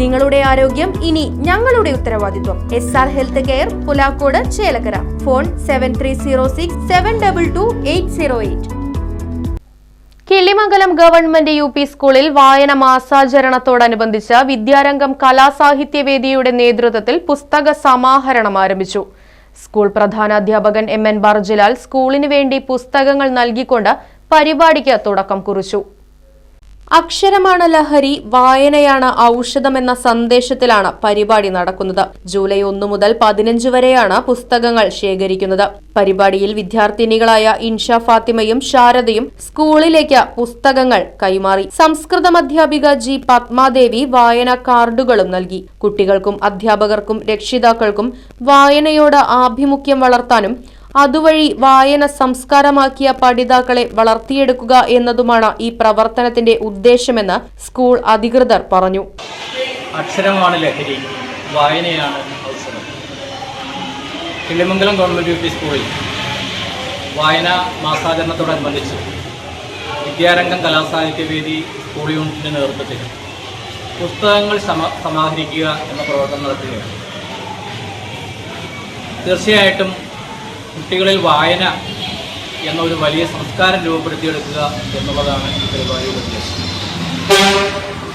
നിങ്ങളുടെ ആരോഗ്യം ഇനി ഞങ്ങളുടെ ഉത്തരവാദിത്വം. S R health care Pulakkode Chelakkara. Phone seven three zero six seven double two eight zero eight Kilimangalam government U P സ്കൂളിൽ വായന മാസാചരണത്തോടനുബന്ധിച്ച് വിദ്യാരംഗം കലാസാഹിത്യവേദിയുടെ നേതൃത്വത്തിൽ പുസ്തക സമാഹരണം ആരംഭിച്ചു. സ്കൂൾ പ്രധാനാധ്യാപകൻ എം എൻ ബർജിലാൽ സ്കൂളിനു വേണ്ടി പുസ്തകങ്ങൾ നൽകിക്കൊണ്ട് പരിപാടിക്ക് തുടക്കം കുറിച്ചു. അക്ഷരമാണ് ലഹരി വായനയാണ് ഔഷധമെന്ന സന്ദേശത്തിലാണ് പരിപാടി നടക്കുന്നത്. ജൂലൈ ഒന്നു മുതൽ പതിനഞ്ച് വരെയാണ് പുസ്തകങ്ങൾ ശേഖരിക്കുന്നത്. പരിപാടിയിൽ വിദ്യാർത്ഥിനികളായ ഇൻഷ ഫാത്തിമയും ശാരദയും സ്കൂളിലേക്ക് പുസ്തകങ്ങൾ കൈമാറി. സംസ്കൃതം അധ്യാപിക ജി പത്മാദേവി വായന കാർഡുകളും നൽകി. കുട്ടികൾക്കും അധ്യാപകർക്കും രക്ഷിതാക്കൾക്കും വായനയോട് ആഭിമുഖ്യം വളർത്താനും അതുവഴി വായന സംസ്കാരമാക്കിയ പഠിതാക്കളെ വളർത്തിയെടുക്കുക എന്നതുമാണ് ഈ പ്രവർത്തനത്തിന്റെ ഉദ്ദേശമെന്ന് സ്കൂൾ അധികൃതർ പറഞ്ഞു. അക്ഷരമാണ് ലഹരി. വായനയാണ് ഔഷധം കിളിമംഗലം ഗവൺമെന്റ് യു പി സ്കൂളിൽ വായന മാസാചരണത്തോടനുബന്ധിച്ച് വിദ്യാരംഗം കലാസാഹിത്യവേദി സ്കൂൾ യൂണിറ്റിന്റെ നേതൃത്വത്തിൽ പുസ്തകങ്ങൾ സമ സമാഹരിക്കുക എന്ന പ്രവർത്തനം നടത്തുകയാണ്. തീർച്ചയായിട്ടും കുട്ടികളിൽ വായന എന്ന ഒരു വലിയ സംസ്കാരം രൂപപ്പെടുത്തിയെടുക്കുക എന്നുള്ളതാണ് ഈ പരിപാടിയുടെ ഉദ്ദേശം.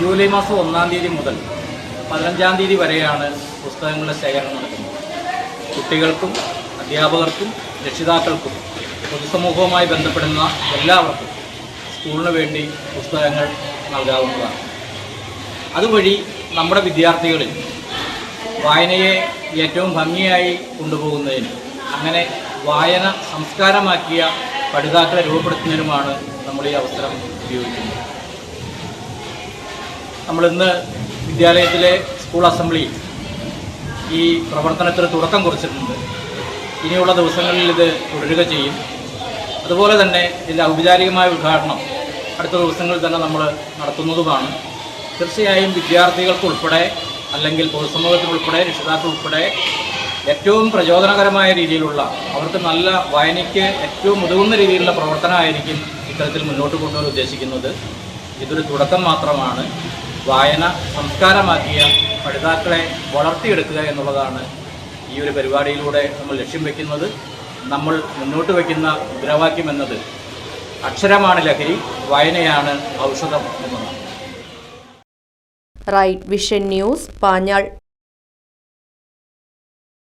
ജൂലൈ മാസം ഒന്നാം തീയതി മുതൽ പതിനഞ്ചാം തീയതി വരെയാണ് പുസ്തകങ്ങളുടെ ശേഖരണം നടക്കുന്നത്. കുട്ടികൾക്കും അധ്യാപകർക്കും രക്ഷിതാക്കൾക്കും പൊതുസമൂഹവുമായി ബന്ധപ്പെടുന്ന എല്ലാവർക്കും സ്കൂളിന് വേണ്ടി പുസ്തകങ്ങൾ നൽകാവുന്നതാണ്. അതുവഴി നമ്മുടെ വിദ്യാർത്ഥികളിൽ വായനയെ ഏറ്റവും ഭംഗിയായി കൊണ്ടുപോകുന്നതിന് അങ്ങനെ വായന സംസ്കാരമാക്കിയ പഠിതാക്കളെ രൂപപ്പെടുത്തുന്നതിനുമാണ് നമ്മൾ ഈ അവസരം ഉപയോഗിക്കുന്നത്. നമ്മളിന്ന് വിദ്യാലയത്തിലെ സ്കൂൾ അസംബ്ലി ഈ പ്രവർത്തനത്തിന് തുടക്കം കുറിച്ചിട്ടുണ്ട്. ഇനിയുള്ള ദിവസങ്ങളിൽ ഇത് തുടരുക ചെയ്യും. അതുപോലെ തന്നെ ഇതിന്റെ ഔപചാരികമായ ഉദ്ഘാടനം അടുത്ത ദിവസങ്ങളിൽ തന്നെ നമ്മൾ നടത്തുന്നതുമാണ്. തീർച്ചയായും വിദ്യാർത്ഥികൾക്കുൾപ്പെടെ അല്ലെങ്കിൽ പൊതുസമൂഹത്തിനുൾപ്പെടെ രക്ഷിതാക്കൾ ഉൾപ്പെടെ ഏറ്റവും പ്രചോദനകരമായ രീതിയിലുള്ള അവർക്ക് നല്ല വായനയ്ക്ക് ഏറ്റവും ഉതകുന്ന രീതിയിലുള്ള പ്രവർത്തനമായിരിക്കും ഇത്തരത്തിൽ മുന്നോട്ട് കൊണ്ടുവരാൻ ഉദ്ദേശിക്കുന്നത്. ഇതൊരു തുടക്കം മാത്രമാണ്. വായന സംസ്കാരമാക്കിയ പഠിതാക്കളെ വളർത്തിയെടുക്കുക എന്നുള്ളതാണ് ഈ ഒരു പരിപാടിയിലൂടെ നമ്മൾ ലക്ഷ്യം വയ്ക്കുന്നത് നമ്മൾ മുന്നോട്ട് വയ്ക്കുന്ന മുദ്രാവാക്യം എന്നത് അക്ഷരമാണ് ലഹരി വായനയാണ് ഔഷധം എന്നതാണ്. Right vision news Panjal